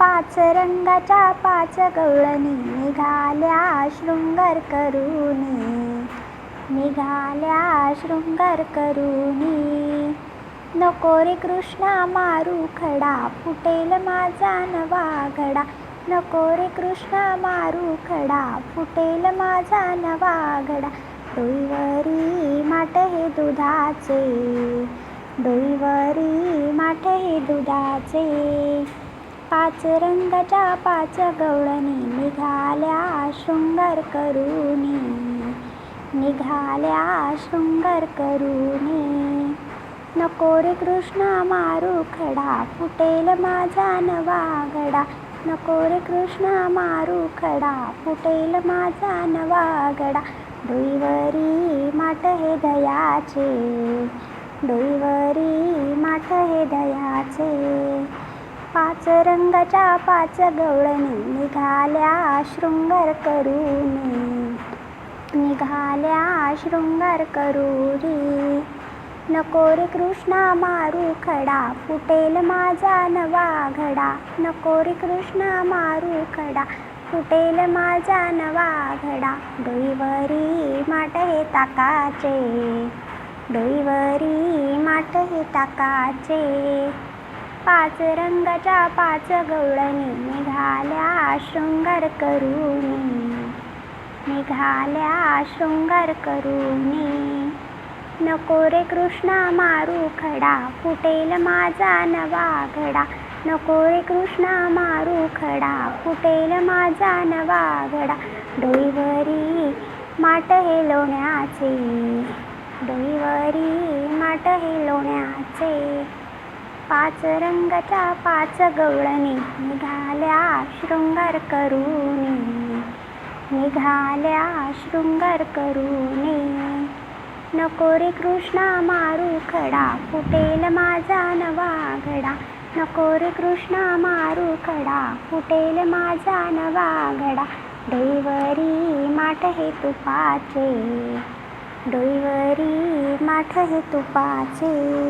पाच रंगाच्या पाच गवळणी निघाल्या शृंगार करुणी निघाल्या शृंगार करूनी. नको रे कृष्णा मारू खडा फुटेल माझा नवा घडा. नको रे कृष्णा मारू खडा फुटेल माझा नवा घडा. डोईवरी माठ हे दुधाचे. डोईवरी माठ हे दुधाचे. पाच रंगाच्या पाच गवळणी निघाल्या शृंगार करूनी निघाल्या शृंगार करूनी नको रे कृष्णा मारू खडा फुटेल माझा नवा गडा. नको रे कृष्णा मारू खडा फुटेल माझा नवा घडा डोईवरी माठ हे दयाचे. डोईवरी माठ हे दयाचे. पाच रंगाच्या पाच गवळणी निघाल्या शृंगार करून. निघाल्या शृंगार करूरी नको रे कृष्णा मारू खडा. फुटेल माझा नवा घडा. नको रे कृष्णा मारू खडा. फुटेल माझा नवा घडा. डोईवरी माट हे ताकाचे. डोईवरी माट हे ताकाचे. पाच रंगाच्या पाच गवळणी निघाल्या शृंगार करूनी निघाल्या शृंगार करूनी नको रे कृष्णा मारू खडा फुटेल माझा नवा घडा. नको रे कृष्णा मारू खडा फुटेल माझा नवा घडा. डोईवरी माट हे लोण्याचे. डोईवरी माट हे लोण्याचे. पाच रंगाच्या पाच गवळणी निघाल्या शृंगार करूनी निघाल्या शृंगार करूनी नको रे कृष्णा मारू खडा. फुटेल माझा नवा घडा. नको रे कृष्णा मारू खडा. फुटेल माझा नवा घडा. डोईवरी माठ हे तुपाचे. डोईवरी माठ हे तुपाचे.